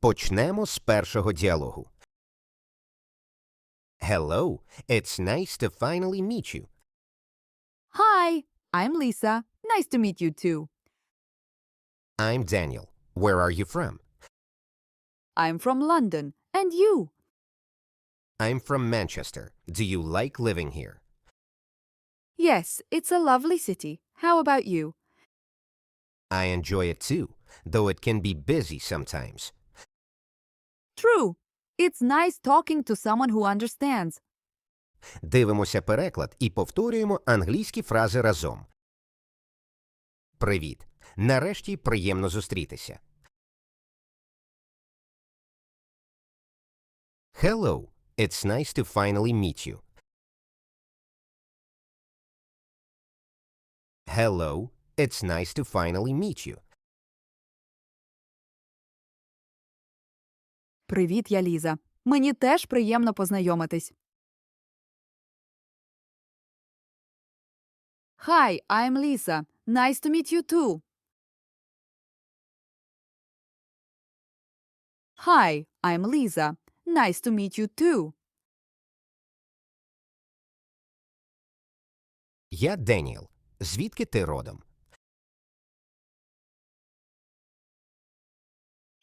Почнемо з першого діалогу. Hello, it's nice to finally meet you. Hi, I'm Lisa. Nice to meet you too. I'm Daniel. Where are you from? I'm from London. And you? I'm from Manchester. Do you like living here? Yes, it's a lovely city. How about you? I enjoy it too, though it can be busy sometimes. True. It's nice talking to someone who understands. Дивимося переклад і повторюємо англійські фрази разом. Привіт. Нарешті приємно зустрітися. Hello. It's nice to finally meet you. Hello. It's nice to finally meet you. Привіт, я Ліза. Мені теж приємно познайомитись. Hi, I'm Lisa. Nice to meet you too. Hi, I'm Lisa. Nice to meet you too. Я Деніел. Звідки ти родом?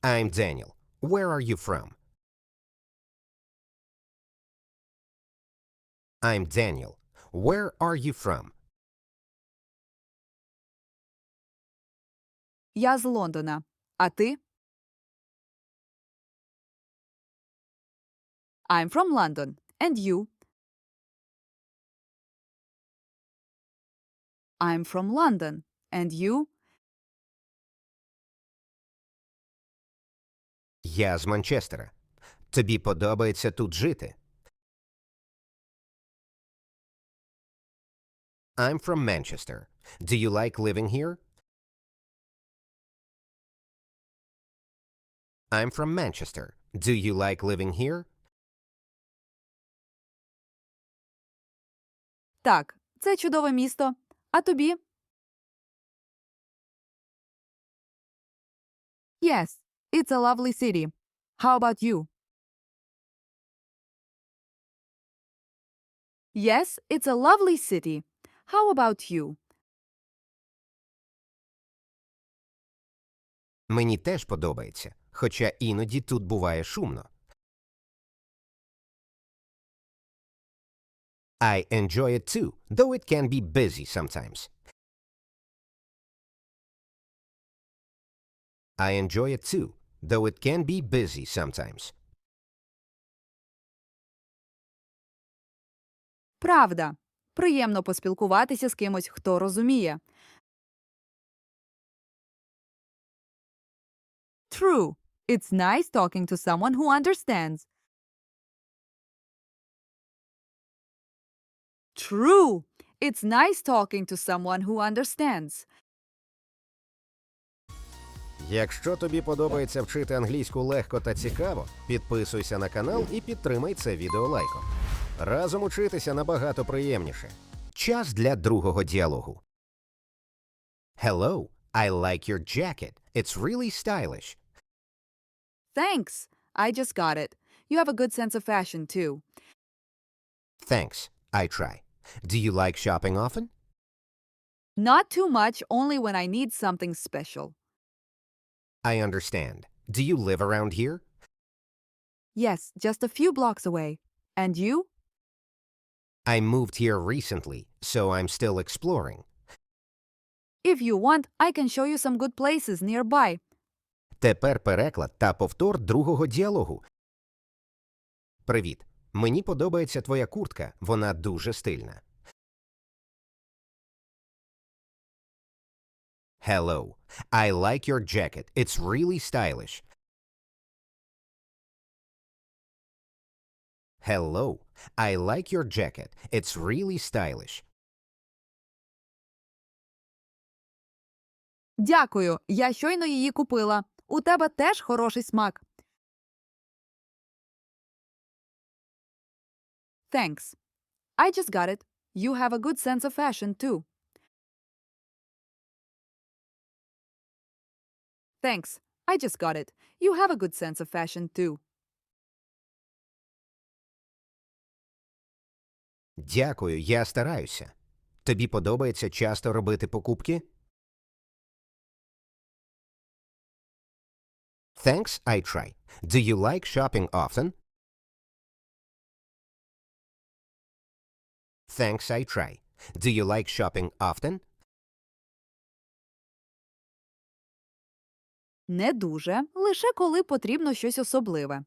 I'm Daniel. Where are you from? I'm Daniel. Where are you from? Я з Лондона. А ти? I'm from London. And you? I'm from London. And you? Я з Манчестера. Тобі подобається тут жити? I'm from Manchester. Do you like living here? I'm from Manchester. Do you like living here? Так, це чудове місто. А тобі? Yes, it's a lovely city. How about you? Yes, it's a lovely city. How about you? Мені теж подобається, хоча іноді тут буває шумно. I enjoy it too, though it can be busy sometimes. I enjoy it too, though it can be busy sometimes. Правда. Приємно поспілкуватися з кимось, хто розуміє. True. It's nice talking to someone who understands. True. It's nice talking to someone who understands. Якщо тобі подобається вчити англійську легко та цікаво, підписуйся на канал і підтримай це відео лайком. Разом учитися набагато приємніше. Час для другого діалогу. Hello, I like your jacket. It's really stylish. Thanks. I just got it. You have a good sense of fashion, too. Thanks, I try. Do you like shopping often? Not too much, only when I need something special. I understand. Do you live around here? Yes, just a few blocks away. And you? I moved here recently, so I'm still exploring. If you want, I can show you some good places nearby. Тепер переклад та повтор другого діалогу. Привіт. Мені подобається твоя куртка. Вона дуже стильна. Hello. I like your jacket. It's really stylish. Hello. I like your jacket. It's really stylish. Дякую, я щойно її купила. У тебе теж хороший смак. Thanks. I just got it. You have a good sense of fashion, too. Thanks. I just got it. You have a good sense of fashion, too. Дякую, я стараюся. Тобі подобається часто робити покупки? Thanks, I try. Do you like shopping often? Thanks, I try. Do you like shopping often? Не дуже, лише коли потрібно щось особливе.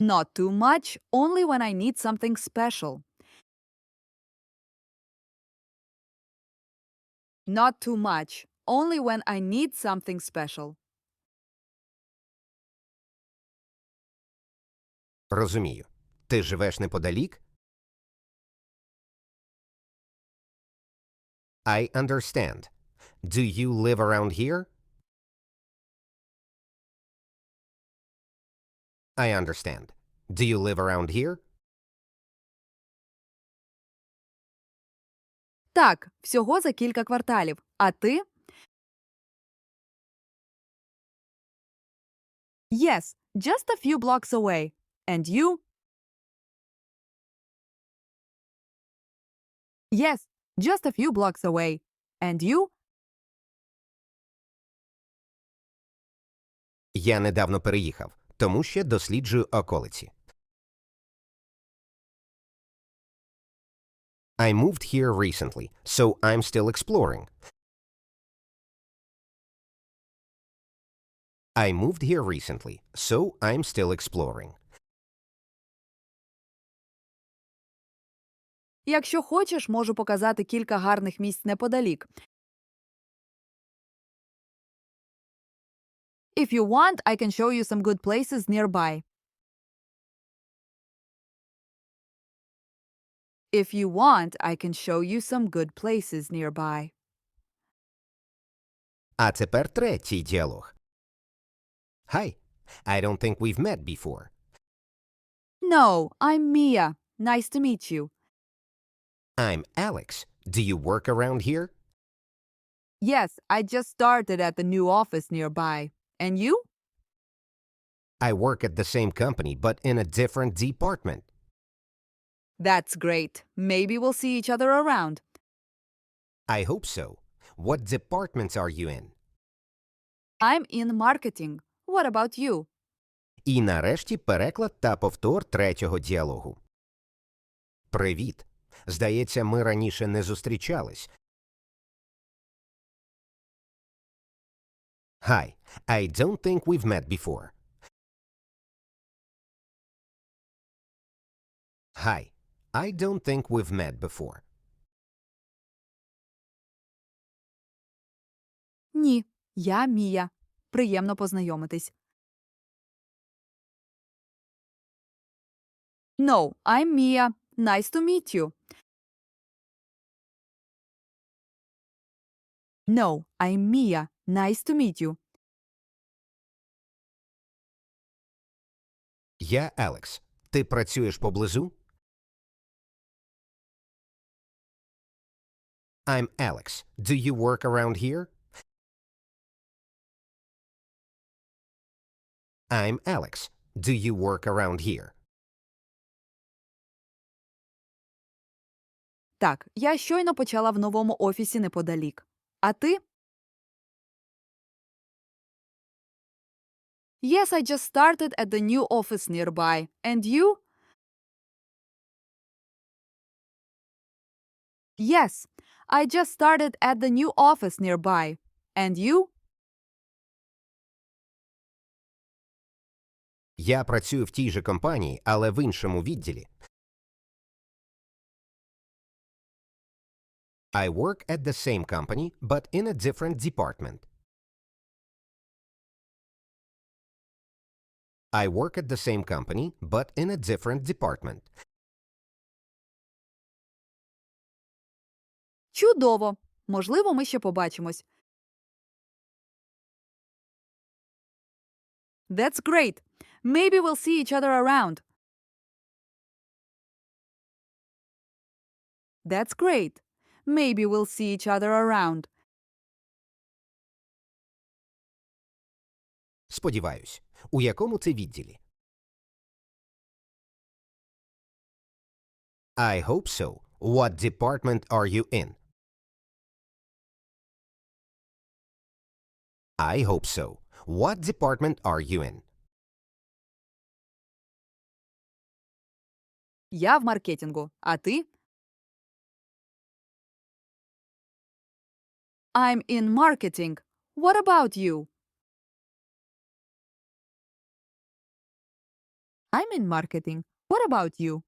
Not too much, only when I need something special. Not too much, only when I need something special. Розумію. Ти живеш неподалік? I understand. Do you live around here? I understand. Do you live around here? Так, всього за кілька кварталів. А ти? Yes, just a few blocks away. And you? Yes, just a few blocks away. And you? Я недавно переїхав, тому ще досліджую околиці. I moved here recently, so I'm still exploring. I moved here recently, so I'm still exploring. Якщо хочеш, можу показати кілька гарних місць неподалік. If you want, I can show you some good places nearby. If you want, I can show you some good places nearby. А тепер третій діалог. Hi, I don't think we've met before. No, I'm Mia. Nice to meet you. I'm Alex. Do you work around here? Yes, I just started at the new office nearby. And you? I work at the same company, but in a different department. That's great. Maybe we'll see each other around. I hope so. What departments are you in? I'm in marketing. What about you? І нарешті переклад та повтор третього діалогу. Привіт. Здається, ми раніше не зустрічались. Hi. I don't think we've met before. Hi. I don't think we've met before. Ні, я Мія. Приємно познайомитись. No, I'm Mia. Nice to meet you. No, I'm Mia. Nice to meet you. Я Алекс. Ти працюєш поблизу? I'm Alex. Do you work around here? I'm Alex. Do you work around here? Так, я щойно почала в новому офісі неподалік. А ти? Yes, I just started at the new office nearby. And you? Yes, I just started at the new office nearby. And you? Я працюю в тій же компанії, але в іншому відділі. I work at the same company, but in a different department. I work at the same company, but in a different department. Чудово! Можливо, ми ще побачимось. That's great. Maybe we'll see each other around. That's great. Maybe we'll see each other around. Сподіваюсь, у якому це відділі? I hope so. What department are you in? I hope so. What department are you in? Я в маркетингу, а ти? I'm in marketing. What about you? I'm in marketing. What about you?